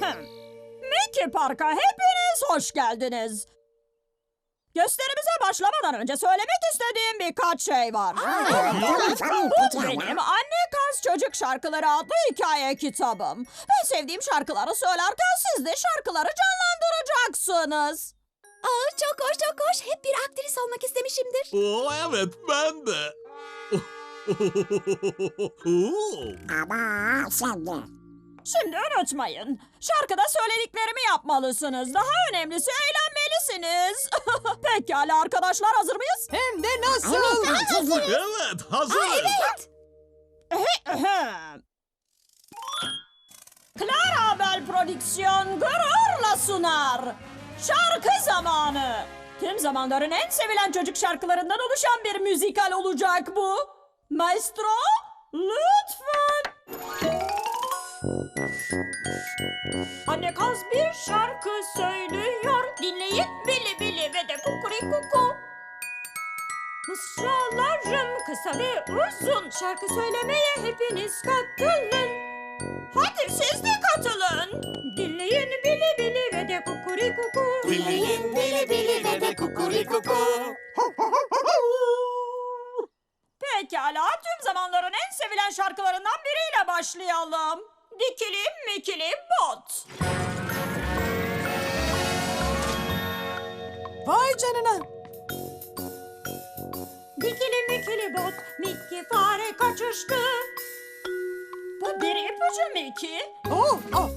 Mickey Park'a hepiniz hoş geldiniz. Gösterimize başlamadan önce söylemek istediğim birkaç şey var. Bu benim Anne Kaz Çocuk Şarkıları adlı hikaye kitabım. Ben sevdiğim şarkıları söylerken siz de şarkıları canlandıracaksınız. Aa, çok hoş çok hoş. Hep bir aktris olmak istemişimdir. Oo, evet ben de. Ama sen de. Şimdi unutmayın. Şarkıda söylediklerimi yapmalısınız. Daha önemlisi eğlenmelisiniz. Pekala arkadaşlar hazır mıyız? Hem de nasıl? Evet hazırız. Ahem. Clara Bell Prodüksiyon gururla sunar. Şarkı zamanı. Tüm zamanların en sevilen çocuk şarkılarından oluşan bir müzikal olacak bu. Maestro, lütfen. Anne kaz bir şarkı söylüyor. Dinleyin bili bili ve de kukurikuku. Mısralarım kısa ve uzun. Şarkı söylemeye hepiniz katılın. Hadi siz de katılın. Dinleyin bili bili ve de kukurikuku. Dinleyin bili bili ve de kukurikuku. Pekala tüm zamanların en sevilen şarkılarından biriyle başlayalım. Dikili mikili bot. Vay canına. Dikili mikili bot, Mickey fare kaçıştı. Bu bir ipucu Mickey. Oh, oh,